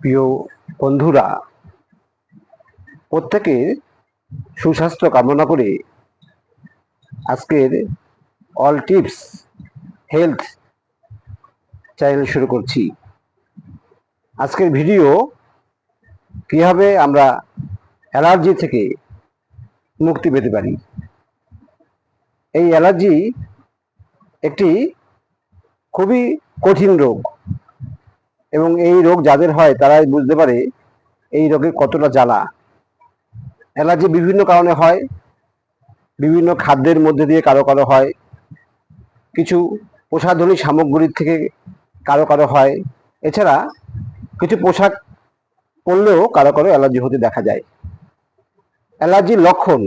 প্রিয় বন্ধুরা, প্রত্যেকের সুস্বাস্থ্য কামনা করে আজকের অল টিপস হেলথ চ্যানেল শুরু করছি। আজকের ভিডিও কীভাবে আমরা অ্যালার্জি থেকে মুক্তি পেতে পারি? এই অ্যালার্জি একটি খুবই কঠিন রোগ। এবং এই রোগ যাদের হয়, তারাই বুঝতে পারে এই রোগের কতটা জ্বালা। অ্যালার্জি বিভিন্ন কারণে হয়, বিভিন্ন খাদ্যের মধ্যে দিয়ে কারও কারও হয়, কিছু প্রসাধনী সামগ্রীর থেকে কারও কারও হয়। এছাড়া কিছু পোশাক পরলেও কারও কারও অ্যালার্জি হতে দেখা যায়। অ্যালার্জির লক্ষণ,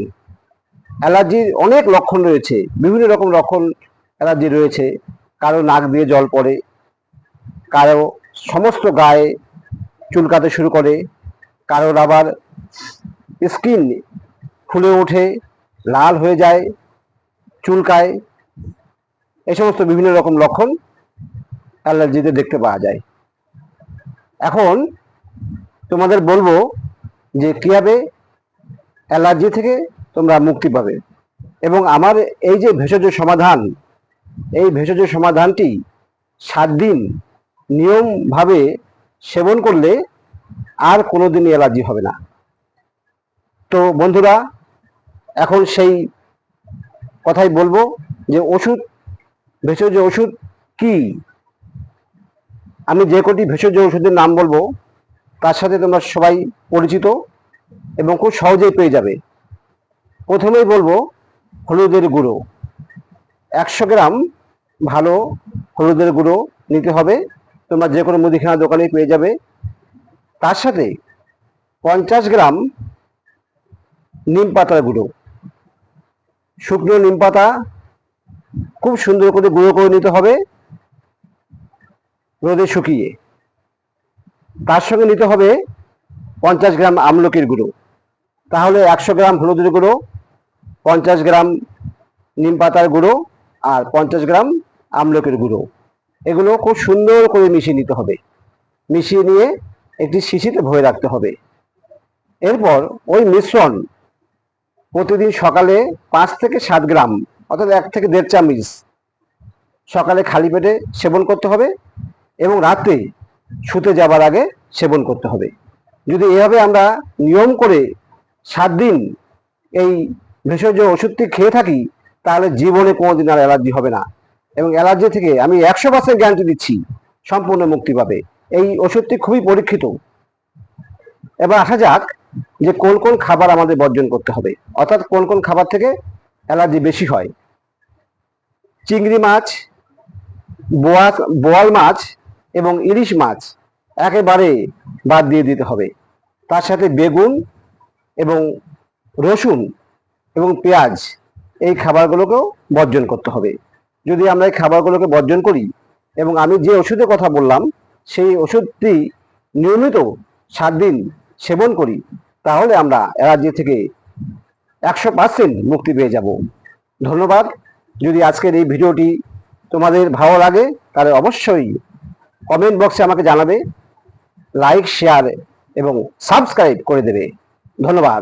অ্যালার্জির অনেক লক্ষণ রয়েছে, বিভিন্ন রকম লক্ষণ অ্যালার্জি রয়েছে। কারও নাক দিয়ে জল পড়ে, কারও সমস্ত গায়ে চুলকাতে শুরু করে কারোর আবার স্কিন ফুলে ওঠে, লাল হয়ে যায়, চুলকায় এই সমস্ত বিভিন্ন রকম লক্ষণ অ্যালার্জিতে দেখতে পাওয়া যায়। এখন তোমাদের বলব যে কীভাবে অ্যালার্জি থেকে তোমরা মুক্তি পাবে। এবং আমার এই যে ভেষজ সমাধান, এই ভেষজ সমাধানটি সাত দিন নিয়মভাবে সেবন করলে আর কোনোদিনই অ্যালার্জি হবে না। তো বন্ধুরা, এখন সেই কথাই বলব যে ওষুধ, ভেষজ ওষুধ কি? আমি যে কটি ভেষজ ওষুধের নাম বলব, তার সাথে তোমরা সবাই পরিচিত এবং খুব সহজেই পেয়ে যাবে। প্রথমেই বলব, হলুদের গুঁড়ো। একশো গ্রাম ভালো হলুদের গুঁড়ো নিতে হবে। তোমরা যে কোনো মুদিখানা দোকানে পেয়ে যাবে। তার সাথে পঞ্চাশ গ্রাম নিম পাতার গুঁড়ো। শুকনো নিম পাতা খুব সুন্দর করে গুঁড়ো করে নিতে হবে রোদে শুকিয়ে। তার সঙ্গে নিতে হবে পঞ্চাশ গ্রাম আমলকির গুঁড়ো। তাহলে একশো গ্রাম হলুদের গুঁড়ো, পঞ্চাশ গ্রাম নিম পাতার গুঁড়ো আর পঞ্চাশ গ্রাম আমলকির গুঁড়ো। এগুলো খুব সুন্দর করে মিশিয়ে নিতে হবে। মিশিয়ে নিয়ে একটি শিশিতে ভরে রাখতে হবে। এরপর ওই মিশ্রণ প্রতিদিন সকালে পাঁচ থেকে সাত গ্রাম অর্থাৎ এক থেকে দেড় চামচ সকালে খালি পেটে সেবন করতে হবে এবং রাতে শুতে যাবার আগে সেবন করতে হবে। যদি এভাবে আমরা নিয়ম করে সাত দিন এই ভেষজ ওষুধটি খেয়ে থাকি, তাহলে জীবনে কোনোদিন আর অ্যালার্জি হবে না। এবং অ্যালার্জি থেকে আমি একশো পার্সেন্ট গ্যারান্টি দিচ্ছি সম্পূর্ণ মুক্তি পাবে। এই ওষুধটি খুবই পরীক্ষিত। এবার আসা যাক যে কোন কোন খাবার আমাদের বর্জন করতে হবে। অর্থাৎ কোন কোন খাবার থেকে অ্যালার্জি বেশি হয়। চিংড়ি মাছ, বোয়া, বোয়াল মাছ এবং ইলিশ মাছ একেবারে বাদ দিয়ে দিতে হবে। তার সাথে বেগুন এবং রসুন এবং পেঁয়াজ এই খাবারগুলোকেও বর্জন করতে হবে। যদি আমরা এই খাবারগুলোকে বর্জন করি এবং আমি যে ওষুধের কথা বললাম, সেই ওষুধটি নিয়মিত সাত দিন সেবন করি, তাহলে আমরা অ্যালার্জি থেকে একশো পার্সেন্ট মুক্তি পেয়ে যাব। ধন্যবাদ। যদি আজকের এই ভিডিওটি তোমাদের ভালো লাগে, তাহলে অবশ্যই কমেন্ট বক্সে আমাকে জানাবে লাইক শেয়ার এবং সাবস্ক্রাইব করে দেবে। ধন্যবাদ।